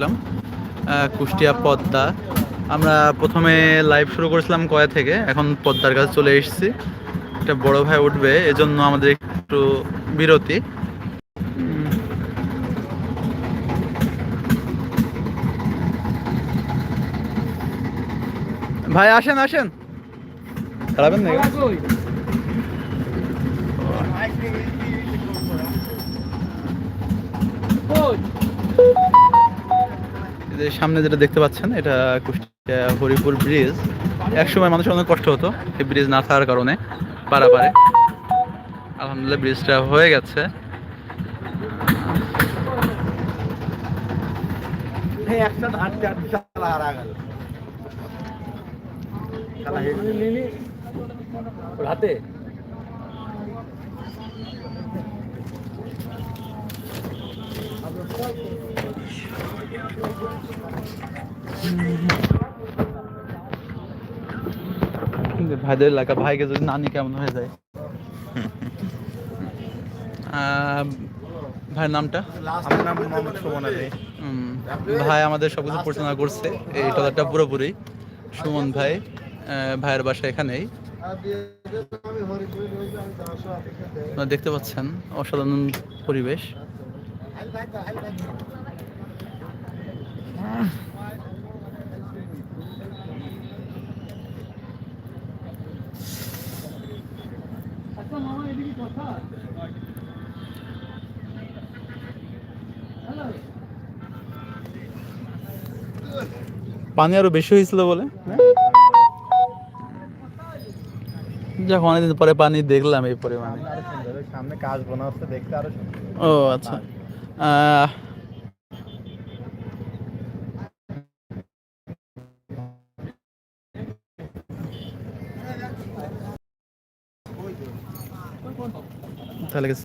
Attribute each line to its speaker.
Speaker 1: করলাম কুষ্টিয়া পদ্মা। আমরা প্রথমে লাইভ শুরু করেছিলাম কয়া থেকে, এখন পদ্মার কাছে চলে এসেছি। একটা বড় ভাই উঠবে, এজন্য আমাদের একটু বিরতি। ভাই, আসেন আসেন। খারাপেন না যে সামনে যেটা দেখতে পাচ্ছেন, এটা কুষ্টিয়া হরিপুর ব্রিজ একসময় মানুষের অনেক কষ্ট হতো এই ব্রিজ না থাকার কারণে, পারাপারে। আলহামদুলিল্লাহ ব্রিজটা হয়ে গেছে।
Speaker 2: হাঁটতে হাঁটতে
Speaker 1: ভাইদের এলাকা ভাইকে যদি নানি কেমন হয়ে যায়? আহ, ভাইয়ের নামটা?
Speaker 2: আমার নাম মোহাম্মদ সুমন আলী।
Speaker 1: ভাই আমাদের সব কিছু পরিচালনা করছে। এই ট্রলারটা পুরোপুরি। সুমন ভাই আহ, ভাইয়ের বাসা এখানেই। দেখতে পাচ্ছেন অসাধারণ পরিবেশ। পানি আরও বেশি হয়েছিল বলে। যাক অনেকদিন পরে পানি দেখলাম এই পরিমাণে।
Speaker 2: সামনে কাজ বোনা হচ্ছে দেখতে আরও
Speaker 1: ও আচ্ছা। আহ, তাহলে